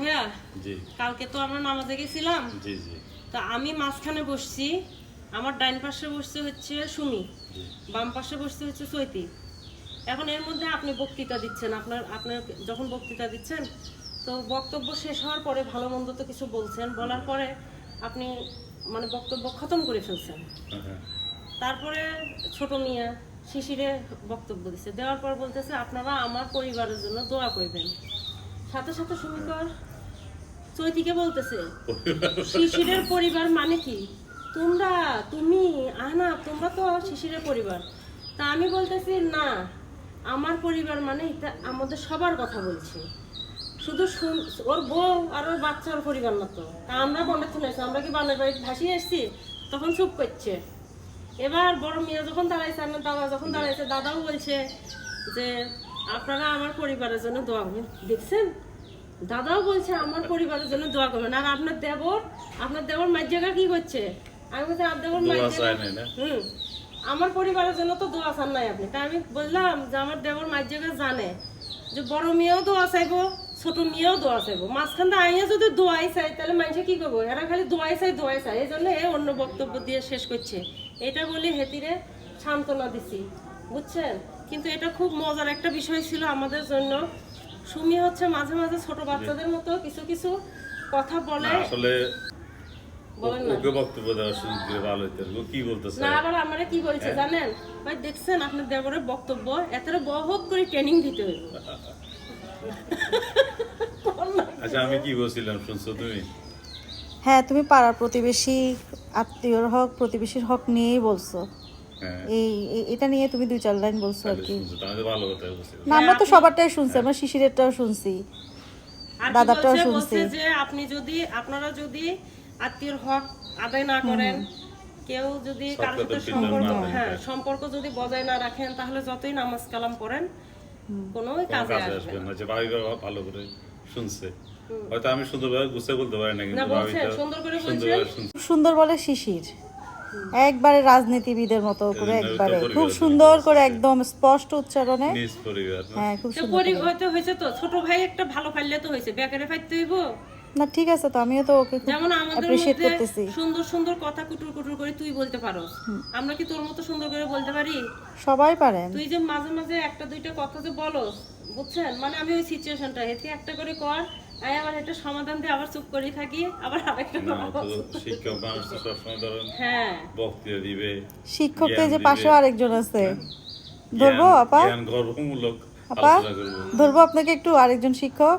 ভাইয়া? জি। কালকে তো আমরা নামাজে গেছিলাম জি জি। তা আমি মাঝখানে বসছি আমার ডাইন পাশে বসছে হচ্ছে সুমি বাম পাশে বসছে হচ্ছে চৈতি এখন এর মধ্যে আপনি বক্তৃতা দিচ্ছেন আপনার আপনার যখন বক্তৃতা দিচ্ছেন তো বক্তব্য শেষ হওয়ার পরে ভালো মন্দ তো কিছু বলছেন বলার পরে আপনি মানে বক্তব্য খতম করে ফেলছেন। হ্যাঁ, তারপরে ছোট মিয়া শিশিরে বক্তব্য দিচ্ছে দেওয়ার পর বলতেছে আপনারা আমার পরিবারের জন্য দোয়া করবেন। সাথে সাথে সুমিকর চৈতিকে বলতেছে শিশিরের পরিবার মানে কি? তোমরা তুমি আনা তোমরা তো শিশিরের পরিবার। তা আমি বলতেছি না আমার পরিবার মানে এটা আমাদের সবার কথা বলছি। শুধু ওর বউ আর ওর বাচ্চার পরিবার না তো। তা আমরা বন্ধে শুনেছি আমরা কি বানের বাড়ি ভাসিয়ে এসছি তখন চুপ করছে। এবার বড় মেয়ে যখন দাঁড়াইছে আমার দাদা যখন দাঁড়াইছে দাদাও বলছে যে আপনারা আমার পরিবারের জন্য দোয়া করবেন। দেখছেন? দাদাও বলছে আমার পরিবারের জন্য দোয়া করবেন। আর আপনার দেবর আপনার দেবর মায়ের জায়গা কি করছে? আমি বলছি আপনার দেবর মায়ের হুম। আমার পরিবারের জন্য তো দোয়া চান নাই আপনি। তাই আমি বললাম যে আমার দেবর মায়ের জায়গা জানে যে বড় মেয়েও দোয়া চাইব ছোট মেয়েও দোয়া চাইব। মাঝখান দিয়ে আইয়া যদি দোয়াই চাই তাহলে মানুষে কি করব? এরা খালি দোয়াই চাই দোয়াই চাই এই জন্য এ অন্য বক্তব্য দিয়ে শেষ করছে। এটা বলে হেতিরে সান্ত্বনা দিছি। বুঝছেন? কিন্তু এটা খুব মজার একটা বিষয় ছিল আমাদের জন্য। সুমি হচ্ছে মাঝে মাঝে ছোট বাচ্চাদের মতো কিছু কিছু কথা বলে। আসলে বলেন না। ওকে বক্তব্য দেওয়ার সুযোগ দিলে ভালো হইতো। ও কি বলতেছে? না আবার আমারে কি বলছে জানেন? ভাই দেখছেন আপনার দেবরের বক্তব্য? বহুত করে ট্রেনিং দিতে হইব আচ্ছা আমি কি বলছিলাম? শুনছো তুমি? হ্যাঁ তুমি পাড়ার প্রতিবেশী আত্মীয়র হক প্রতিবেশীর হক নিয়েই বলছো। হ্যাঁ এই এটা নিয়ে তুমি দুই চার লাইন বলছো আর কি। না আমরা তো সবারটাই শুনছি আমরা শিশিরেরটাও শুনছি আর দাদারটাও শুনছি। যে আপনি যদি আপনারা যদি আত্মীয়র হক আদায় না করেন কেউ যদি কারোর সাথে সম্পর্ক হ্যাঁ সম্পর্ক যদি বজায় না রাখেন তাহলে যতই নামাজ কালাম পড়েন কোনো কাজে আসবে না। যে ভাবি ভালো করে শুনছে। হয়তো আমি সুন্দরভাবে গুছিয়ে বলতে পারি না কিন্তু সুন্দর বলে শিশির। একবারে রাজনীতিবিদের মতো করে একবারে। খুব সুন্দর করে একদম স্পষ্ট উচ্চারণে? হ্যাঁ খুব সুন্দর হয়তো হয়েছে তো। ছোট ভাই একটা ভালো পাইলে তো হয়েছে। বেকারে ফাইতে হইব? না ঠিক আছে তো। আমিও তো ওকে যেমন আমাদের করতেছি। সুন্দর সুন্দর কথা কুটুর কুটুর করে তুই বলতে পারো আমরা কি তোর মতো সুন্দর করে বলতে পারি? সবাই পারে তুই যে মাঝে মাঝে একটা দুইটা কথা যে বলো বুঝছেন? মানে আমি ওই সিচুয়েশনটা হেতে একটা করে কর আয় আবার একটা সমাধান দিয়ে আবার চুপ করে থাকি আবার আরেকটা। শিক্ষক মানুষ তো সবসময় ধরেন হ্যাঁ। বক্তৃতা দিবে শিক্ষক তো এই জ্ঞান যে পাশে পাশেও আরেকজন আছে। ধরবো আপা? জ্ঞান গর্বমূলক আপা? ধরবো আপনাকে একটু আরেকজন শিক্ষক।